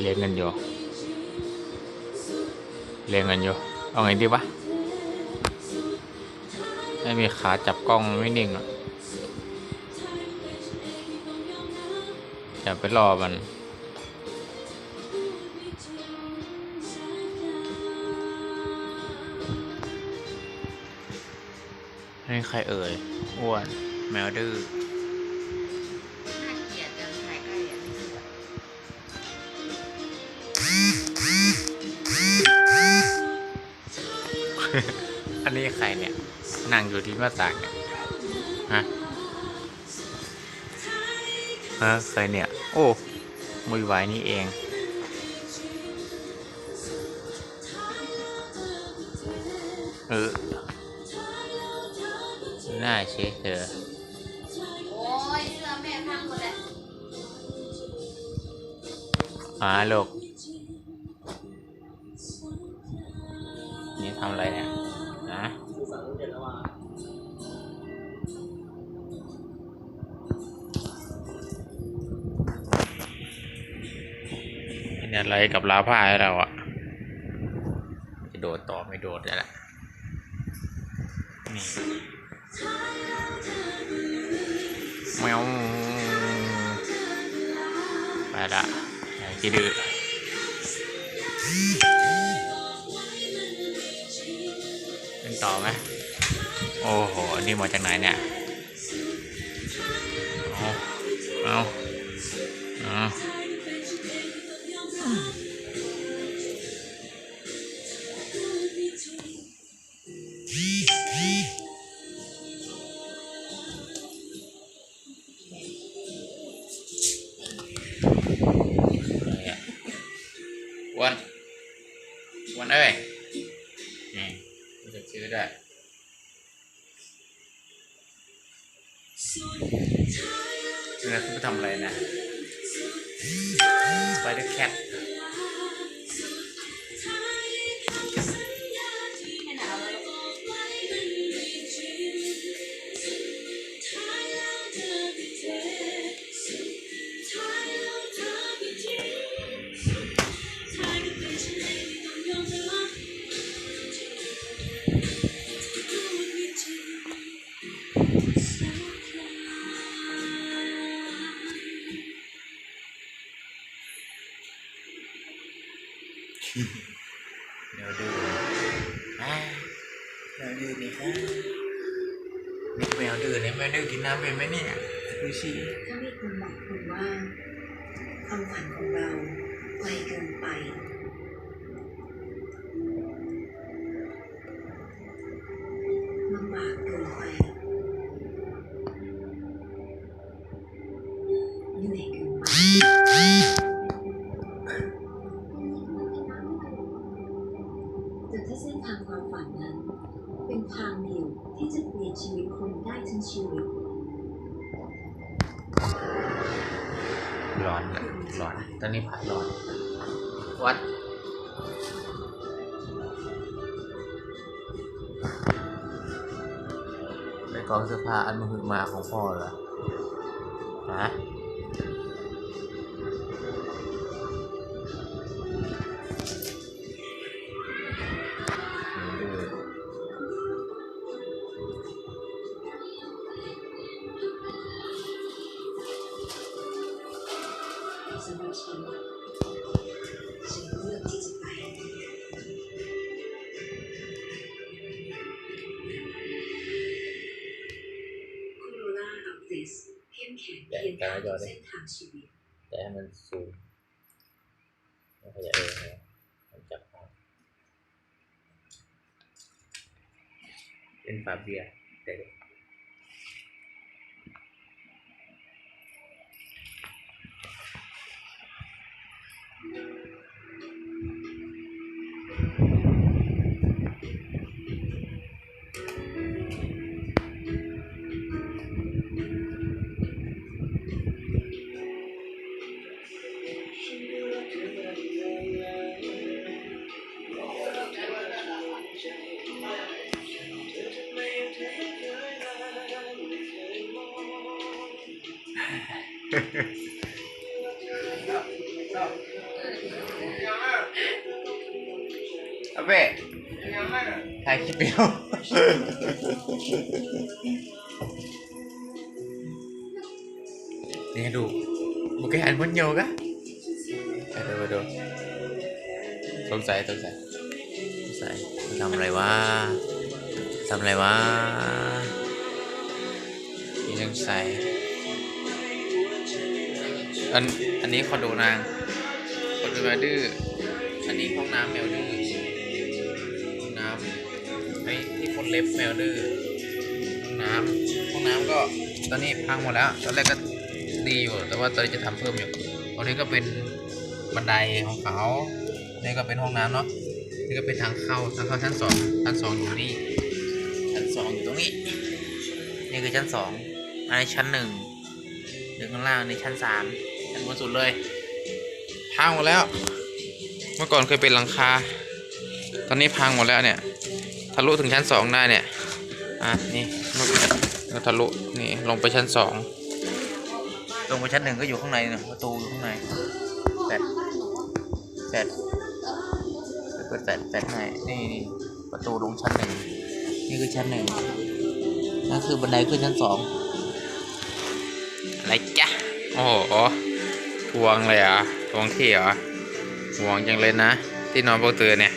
เลี้ยงกันอยู่เลี้ยงกันอยู่เอาไงดีวะไม่มีขาจับกล้องไม่นิ่งอะอย่าไปรอมันนี่ใครเอ่ยอ้วนแมวดื้อ อันนี้ใครเนี่ยนั่งอยู่ที่หน้าต่างเนี่ยฮะฮะใครเนี่ย โอ้มือไหวนี่เองเออหน้าเชคเธอโอ้ยเสื้อแม่พังหมดแล้วหาลูกนี่ทำอะไรเนี่ย เป็นอะไรกับลาผ้าให้เราอะจะโดดต่อไม่โดดนี่แหละนี่แมวไปละอย่าคิดดื้อเล่นต่อไหมโอ้โหอันนี่มาจากไหนเนี่ย เอาเอาเอา แมวดื้ออ่าแมวดื้อนี่ครับนี่แมวดื้อเนี่ยแมวดื้อกินน้ำเป็นไหมเนี่ยดูสิถ้ามีคนบอกคุณว่าความฝันของเราไกลเกินไปลำบากเกินไป ร้อนอะร้อนตอนนี้ผัดร้อน วัดในกองเสื้อผ้าอันมหึมาของพ่อเหรอฮะ สำหรับฉันเลือกที่จะไปโคโรล่าอัลติสเข้มแข็งเพียงพอต่อเส้นทางชีวิตแต่ให้มันสูงไม่ขยายเองนะมันจับภาพเป็นฝาเบียร์ เอาเป้ถ่ายคลิปเดียวนี่ดูบุกแกหันคนโยกะไปดูไปดูสงสัยสงสัยสงสัยทำอะไรวะทำอะไรวะนี่สงสัยอันอันนี้คอนโดนางคอนดแมวดื้อ อันนี้ห้องน้ำแมวดื้อห้องน้ำไอ้ที่คนเล็บแมวดื้อห้องน้ำห้องน้ำก็ตอนนี้พังหมดแล้ว ตอนแรกก็ดีอยู่ แต่ว่าตอนนี้จะทำเพิ่มอยู่ตรงนี้ก็เป็นบันไดของเขานี่ก็เป็นห้องน้ำเนาะ นี่ก็เป็นทางเข้า ทางเข้าชั้นสองชั้นสองอยู่นี่ ชั้นสองอยู่ตรงนี้ นี่คือชั้นสองอันนี้ชั้นหนึ่งหนึ่งข้างล่างนี่ชั้นสามชั้นบนสุดเลยพังหมดแล้ว มื่อก่อนเคยเป็นหลังคา ตอนนี้พังหมดแล้วเนี่ย ทะลุถึงชั้นสองได้เนี่ย อะนี่มันก็ทะลุนี่ลงไปชั้นสองลงไปชั้นหนึ่งก็อยู่ข้างในเนี่ยประตูอยู่ข้างในแฟดแฟดเปิดแฟดแฟดให้นี่นี่ประตูลงชั้นหนึ่งนี่คือชั้นหนึ่งนั่นคือบันไดขึ้นชั้นสองอะไรจ๊ะโอ้โหทวงเลยเหรอะทวงที่เหรอ ห่วงจังเลยนะ ที่นอนพวกเตือเนี่ย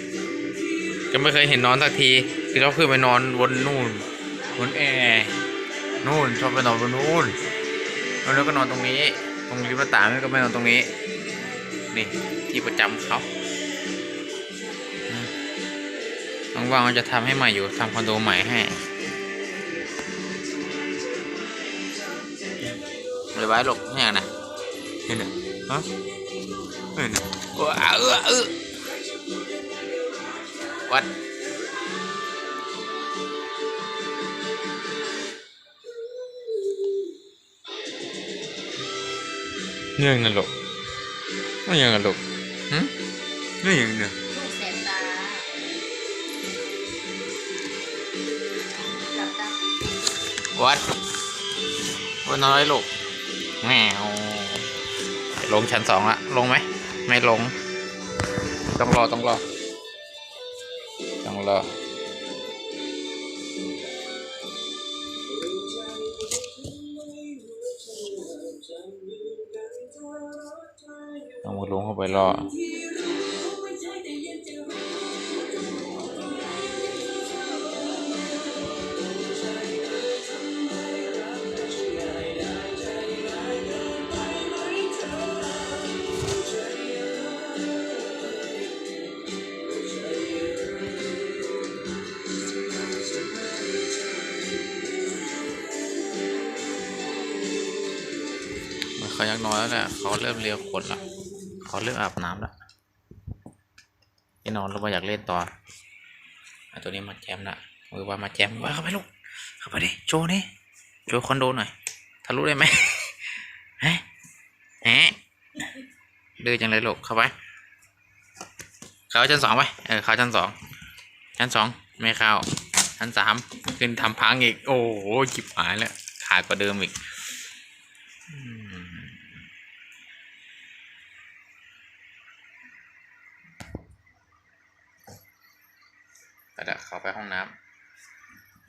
ก็ไม่เคยเห็นนอนสักทีคือเขาขึ้นไปนอนบนนู่นบนแอร์นู่นชอบไปนอนบนนู่นแล้วก็นอนตรงนี้ ตรงริมหน้าต่างแล้วก็ไม่นอนตรงนี้ นี่ที่ประจำเขาอืมว่างๆมันจะทำให้ใหม่อยู่ทำคอนโดใหม่ให้เลยไว้หลบเนี่ยนะเห็นไหมฮะ เห็นไหมโอ้อาเออเออวัดเนี่ยงนะลูกไม่ยังนะลูกหืมไม่ยังเนี่ยลูกแสบตาหลับตาวัดวันน้อยลูกแมว ลงชั้นสองละลงไหม ไม่ลง ต้องรอต้องรอ ต้องรอ ต้องมาลงเข้าไปรอ เขายักน้อยแล้วเนี่ยเขาเริ่มเลียวขนแล้วเขาเริ่มอาบน้ำแล้วไอ้นอนแล้วมาอยากเล่นต่อเอาตัวนี้มาแจมละมือว่ามาแจมว่าเข้าไปลูกเข้าไปดิโชว์นี่โชว์คอนโดหน่อยทะลุได้ไหมฮะฮะดื้อจังเลยลูกเข้าไปเข้าชั้นสองไปเออเข้าชั้นสองชั้นสองไม่เข้าชั้นสามขึ้นทำพังอีก โอ้โหจิบหายแล้วขาดกว่าเดิมอีกอื ก็เดี๋ยวเข้าไปห้องน้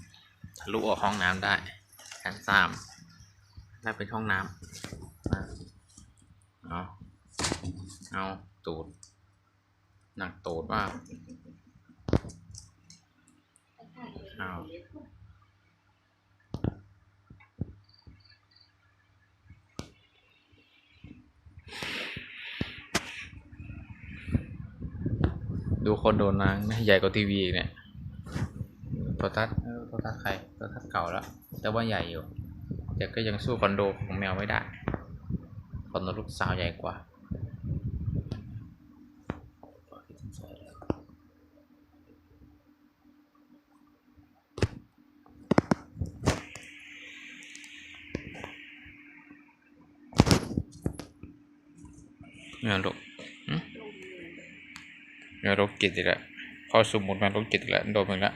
ำทะลุออกห้องน้ำได้ชั้นสามได้เป็นห้องน้ำเอาเอาตูด หนักตูดว่าเอา ดูคนโดนนางนะใหญ่กว่าทีวีอีกเนี่ยโทรทัศน์โทรทัศน์ใครโทรทัศน์เก่าแล้ว แต่ว่าใหญ่อยู่ แต่ก็ยังสู้คอนโดของแมวไม่ได้คอนโดลูกสาวใหญ่กว่าเนี่ยลูก หึเนี่ยโรคจิตอีกแล้วพอสมมุติมาโรคจิตอีกแล้วโดนมึงละ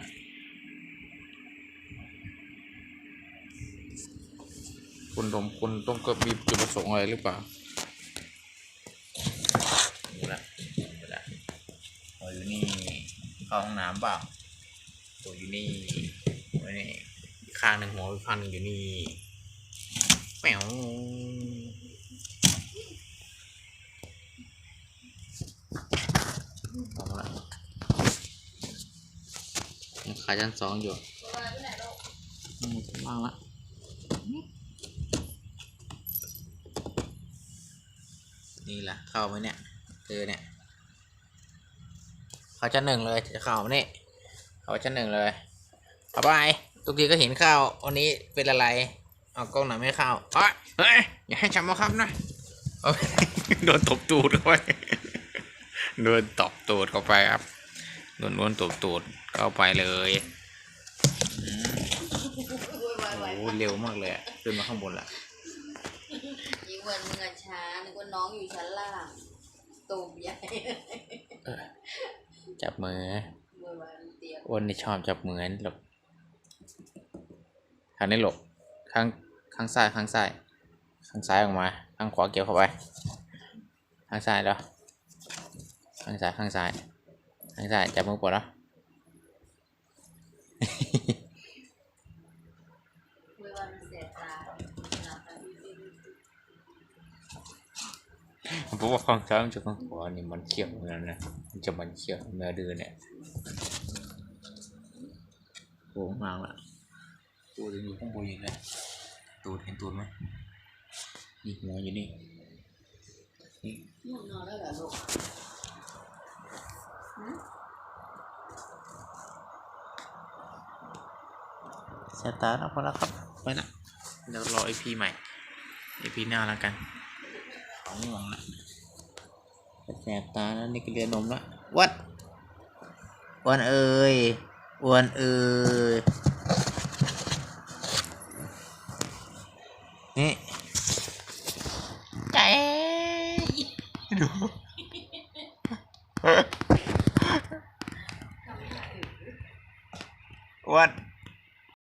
คุณดมคุณต้องก็มีจุดประสงค์อะไรหรือเปล่าดูละดูละโอ้ยอยู่นี่เข้าห้องน้ำเปล่าตัวอยู่นี่ไว้นี่ข้างหนึ่งหัวอีกข้างหนึ่งอยู่นี่แมว เอาละยังขายชั้นสองอยู่อืมชั้นล่างละนี่แหละเข้าไหมเนี่ยเธอเนี่ยเขาชั้นหนึ่งเลยจะเข้ามานี่เขาชั้นหนึ่งเลยเอาไปทุกทีก็เห็นข้าววันนี้เป็นอะไรเอากล้องหน่อยไม่เข้าเอ้ยเฮ้ยอย่าให้ฉันมาครับนะเอาโดนตบตูดเข้าไป โดนตบตูดเข้าไปครับโดนโดนตบตูดเข้าไปเลยอืมโอ้โหเร็วมากเลยอะขึ้นมาข้างบนละยิ่งวันมึงอะช้านึกว่าน้องอยู่ชั้นล่างตูมใหญ่เออจับมือเมื่อวานเตรียมอ้วนนี่ชอบจับมือหลบทางนี้หลบข้างข้างซ้ายข้างซ้ายข้างซ้ายออกมา ข้างขวาเกี่ยวเข้าไป ข้างซ้ายแล้ว ข้างซ้ายข้างซ้ายข้างซ้ายจับมือปวดแล้วเมื่อวานมันเสียตาหลับตาดูดิผมว่าข้างซ้ายมันจะข้างขวานี่มันเขี่ยวเหมือนนะมันจะมันเขี่ยวแมวดื้อเนี่ยโอ้มาละตูดยังอยู่ข้างบนอยู่เลยตูดเห็นตูดไหมนี่หัวอยู่นี่นี่ง่วงนอนแล้วเหรอลูก สตาร์ทแล้วพอแล้วครับ ไปละเดี๋ยวรอไอพีใหม่ไอพีหน้าแล้วกันของห่วงละแสบตาแล้วนี่ก็เรียนนมละวัดอ้วนเอ้ยอ้วนเอ้ย